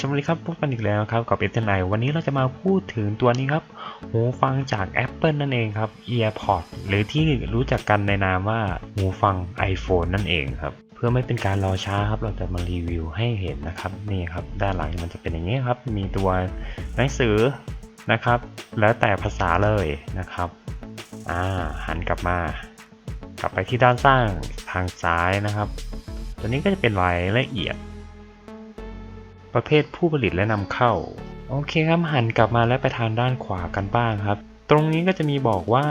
สวัสดีครับพบกันอีกแล้วครับกับเอ n ไ i วันนี้เราจะมาพูดถึงตัวนี้ครับ หูฟังจาก Apple นั่นเองครับ EarPods หรือที่รู้จักกันในนามว่าหูฟัง iPhone นั่นเองครับ เพื่อไม่เป็นการรอช้าครับ เราจะมารีวิวให้เห็นนะครับนี่ครับ ด้านหลังมันจะเป็นอย่างนี้ครับ มีตัวหนังสือนะครับ แล้วแต่ภาษาเลยนะครับอ่าหันกลับมา กลับไปที่ด้านข้างทางซ้ายนะครับ ตัวนี้ก็จะเป็นรายละเอียด ประเภทผู้ผลิตและนำเข้า โอเคครับหันกลับมาและไปทางด้านขวากันบ้างครับ ตรงนี้ก็จะมีบอกว่า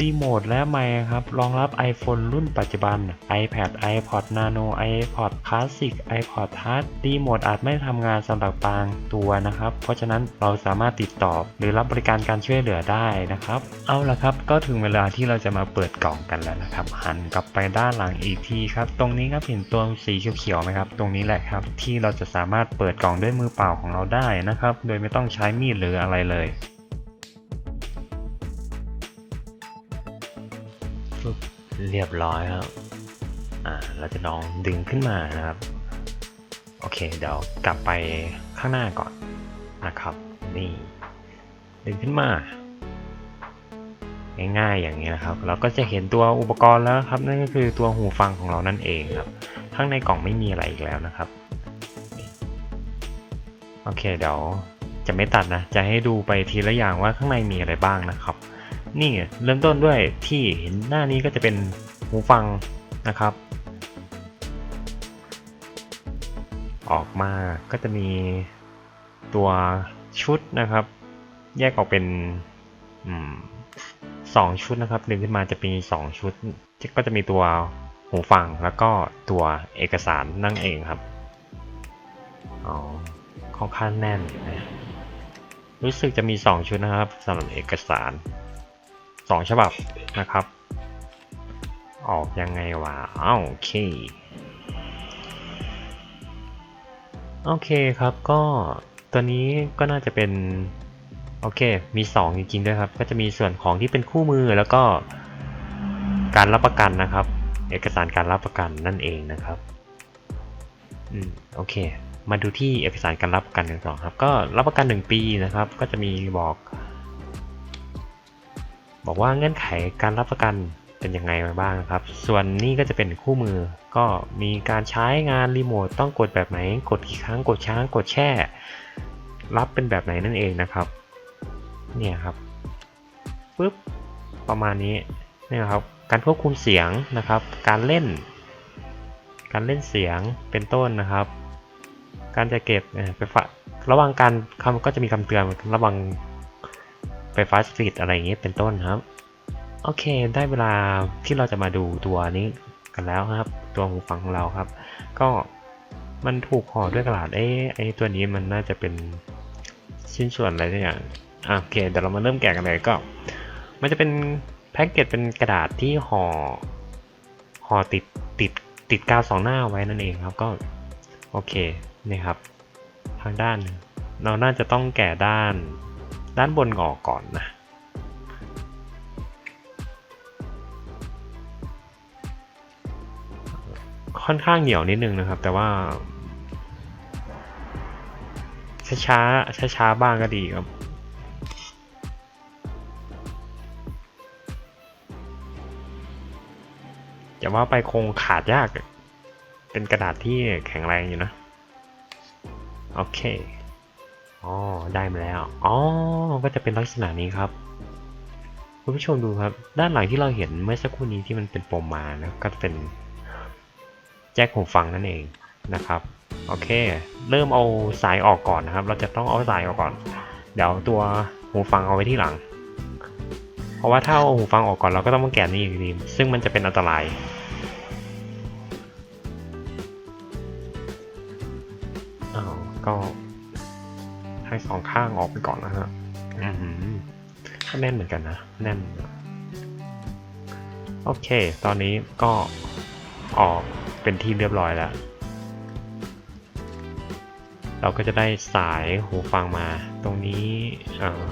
รีโมทและไมค์ครับ รองรับ iPhone รุ่นปัจจุบัน iPad iPod Nano iPod Classic iPod Touch รีโมทอาจไม่ทำงานสำหรับบางตัวนะครับ เพราะฉะนั้นเราสามารถติดต่อหรือรับบริการการช่วยเหลือได้นะครับ เอาละครับ ก็ถึงเวลาที่เราจะมาเปิดกล่องกันแล้วนะครับ หันกลับไปด้านหลังอีกทีครับ ตรงนี้ครับเห็นตัวสีเขียวๆไหมครับ ตรงนี้แหละครับ ที่เราจะสามารถเปิดกล่องด้วยมือเปล่าของเราได้นะครับ โดยไม่ต้องใช้มีดหรืออะไรเลย เรียบร้อยครับ อ่า เราจะลองดึงขึ้นมานะครับ โอเค เดี๋ยวกลับไปข้างหน้าก่อนนะครับ นี่ ดึงขึ้นมา ง่ายๆอย่างนี้นะครับ เราก็จะเห็นตัวอุปกรณ์แล้วครับ นั่นก็คือตัวหูฟังของเรานั่นเองครับ ข้างในกล่องไม่มีอะไรอีกแล้วนะครับ โอเค เดี๋ยวจะไม่ตัดนะ จะให้ดูไปทีละอย่างว่าข้างในมีอะไรบ้างนะครับ นี่เริ่มต้นด้วยที่เห็นหน้านี้ก็จะเป็นหูฟังนะครับ ออกมาก็จะมีตัวชุดนะครับ แยกออกเป็นอสองชุดนะครับดึงขึ้นมาจะมีสองชุด ก็จะมีตัวหูฟังแล้วก็ตัวเอกสารนั่นเองครับอ๋อค่อนข้างแน่นนะรู้สึกจะมีสองชุดนะครับสำหรับเอกสาร สองฉบับนะครับ ออกยังไงวะอ้าวโอเคโอเคครับก็ตัวนี้ก็น่าจะเป็นโอเค มี2จริงๆด้วยครับ ก็จะมีส่วนของที่เป็นคู่มือแล้วก็การรับประกันนะครับ เอกสารการรับประกันนั่นเองนะครับ อืม โอเค มาดูที่เอกสารการรับประกันกันก่อนครับ ก็รับประกัน 1 ปีนะครับ ก็จะมีบอก บอกว่าเงื่อนไขการรับประกันเป็นยังไงมาบ้างครับ ส่วนนี้ก็จะเป็นคู่มือ ก็มีการใช้งานรีโมทต้องกดแบบไหน กดกี่ครั้ง กดช้างกดแช่ รับเป็นแบบไหนนั่นเองนะครับ เนี่ยครับปึ๊บ ประมาณนี้นี่ครับ การควบคุมเสียงนะครับ การเล่น การเล่นเสียงเป็นต้นนะครับ การจะเก็บไปฝระหว่งการคำก็จะมีคำเตือนระหว่าง ไฟฟ้าสตรีทอะไรอย่างนี้เป็นต้นครับ โอเค ได้เวลาที่เราจะมาดูตัวนี้กันแล้วครับ ตัวหูฟังของเราครับ ก็มันถูกห่อด้วยกระดาษเอ๊ะไอตัวนี้มันน่าจะเป็นชิ้นส่วนอะไรสักอย่างอะโอเคเดี๋ยวเรามาเริ่มแกะกันเลยก็ มันจะเป็นแพ็กเกจเป็นกระดาษที่ห่อห่อติดติดติดกาวสองหน้าไว้นั่นเองครับก็โอเคนี่ครับ ทางด้าน เราน่าจะต้องแกะด้าน ด้านบนออกก่อนนะค่อนข้างเหนียวนิดนึงนะครับ แต่ว่า ช้าช้าช้าช้าบ้างก็ดีครับจะว่าไปคงขาดยาก เป็นกระดาษที่แข็งแรงอยู่นะ โอเค อ๋อ ได้มาแล้ว อ๋อ ก็จะเป็นลักษณะนี้ครับ คุณผู้ชมดูครับ ด้านหลังที่เราเห็นเมื่อสักครู่นี้ที่มันเป็นปมมานะก็เป็นแจ็คหูฟังนั่นเองนะครับ โอเค เริ่มเอาสายออกก่อนนะครับ เราจะต้องเอาสายออกก่อน เดี๋ยวตัวหูฟังเอาไว้ที่หลัง เพราะว่าถ้าเอาหูฟังออกก่อนเราก็ต้องมาแกะนี่อีกทีซึ่งมันจะเป็นอันตรายอ้าวก็ ให้สองข้างออกไปก่อนนะฮะอือหือก็แน่นเหมือนกันนะ แน่น โอเค ตอนนี้ก็ออกเป็นที่เรียบร้อยแล้ว เราก็จะได้สายหูฟังมา ตรงนี้เอ่อ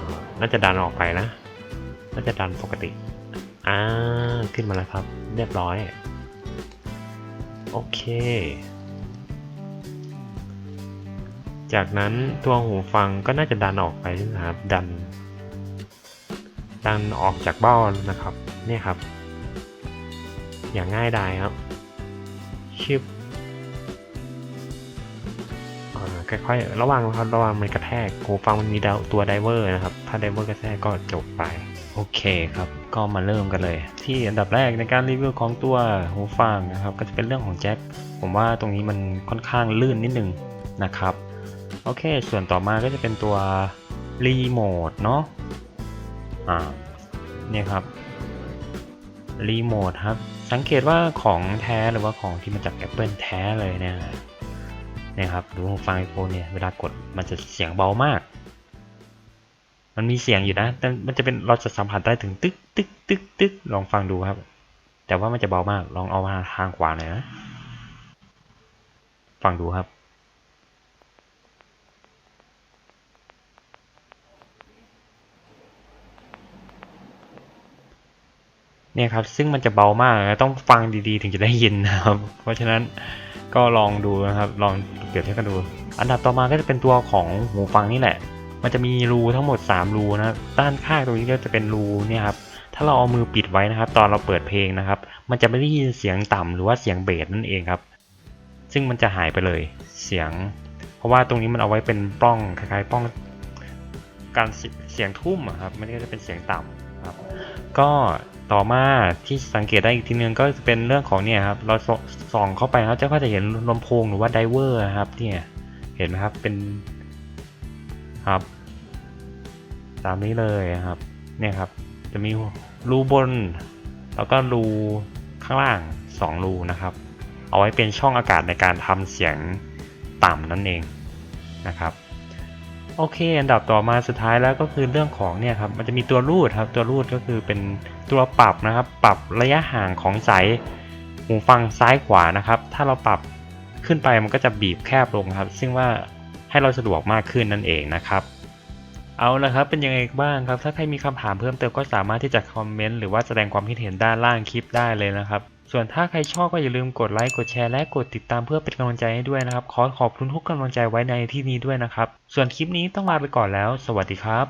น่าจะดันออกไปนะ น่าจะดันปกติ อ่า ขึ้นมาแล้วครับ เรียบร้อย โอเค จากนั้นตัวหูฟังก็น่าจะดันออกไปนะครับดัน ดันออกจากเบ้านะครับเนี่ยครับ อย่างง่ายดายครับชิปค่อยๆระวังนะครับระวังมันกระแทกหูฟังมันมีตัวไดเวอร์นะครับ ถ้าไดเวอร์กระแทกก็จบไป โอเคครับ ก็มาเริ่มกันเลย ที่อันดับแรกในการรีวิวของตัวหูฟังนะครับ ก็จะเป็นเรื่องของแจ็คผมว่าตรงนี้มันค่อนข้างลื่นนิดนึงนะครับ โอเค ส่วนต่อมาก็จะเป็นตัวรีโมทเนาะ อ่า เนี่ยครับ รีโมทครับ สังเกตว่าของแท้หรือว่าของที่มาจาก Apple แท้เลยเนี่ยเนี่ยครับดูหูฟังไอโฟนเนี่ย เวลากดมันจะเสียงเบามาก มันมีเสียงอยู่นะ แต่มันจะเป็นเราจะสัมผัสได้ถึงตึกตึกตึกตึกลองฟังดูครับ แต่ว่ามันจะเบามาก ลองเอามาทางขวาหน่อยนะ ฟังดูครับ เนี่ยครับ ซึ่งมันจะเบามากนะต้องฟังดีๆ ถึงจะได้ยินนะครับ เพราะฉะนั้นก็ลองดูนะครับ ลองเปรียบเทียบกันดู อันดับต่อมาก็จะเป็นตัวของหูฟังนี่แหละ มันจะมีรูทั้งหมด 3 รูนะด้านข้างตรงนี้ก็จะเป็นรูเนี่ยครับถ้าเราเอามือปิดไว้นะครับ ตอนเราเปิดเพลงนะครับ มันจะไม่ได้ยินเสียงต่ำหรือว่าเสียงเบสนั่นเองครับ ซึ่งมันจะหายไปเลยเสียง เพราะว่าตรงนี้มันเอาไว้เป็นปล้องคล้ายๆปล้องการเสียงทุ่มอะครับ มันก็จะเป็นเสียงต่ำครับ ก็ ต่อมาที่สังเกตได้อีกทีนึงก็เป็นเรื่องของเนี่ยครับเราสส่องเข้าไปครับจะก็จะเห็นลำโพงหรือว่าไดเวอร์ครับเนี่ยเห็นไหมครับเป็นครับ ตามนี้เลยครับเนี่ยครับ จะมีรูบน แล้วก็รูข้างล่าง 2 รูนะครับ เอาไว้เป็นช่องอากาศในการทำเสียงต่ำนั่นเองนะครับ โอเค อันดับต่อมาสุดท้ายแล้วก็คือเรื่องของเนี่ยครับมันจะมีตัวรูดครับตัวรูดก็คือเป็นตัวปรับนะครับ ปรับระยะห่างของสายหูฟังซ้ายขวานะครับ ถ้าเราปรับขึ้นไปมันก็จะบีบแคบลงครับ ซึ่งว่าให้เราสะดวกมากขึ้นนั่นเองนะครับ เอาละครับเป็นยังไงบ้างครับ ถ้าใครมีคำถามเพิ่มเติมก็สามารถที่จะคอมเมนต์หรือว่าแสดงความคิดเห็นด้านล่างคลิปได้เลยนะครับ ส่วนถ้าใครชอบก็อย่าลืมกดไลค์กดแชร์และกดติดตามเพื่อเป็นกำลังใจให้ด้วยนะครับ ขอขอบคุณทุกกำลังใจไว้ในที่นี้ด้วยนะครับ ส่วนคลิปนี้ต้องลาไปก่อนแล้ว สวัสดีครับ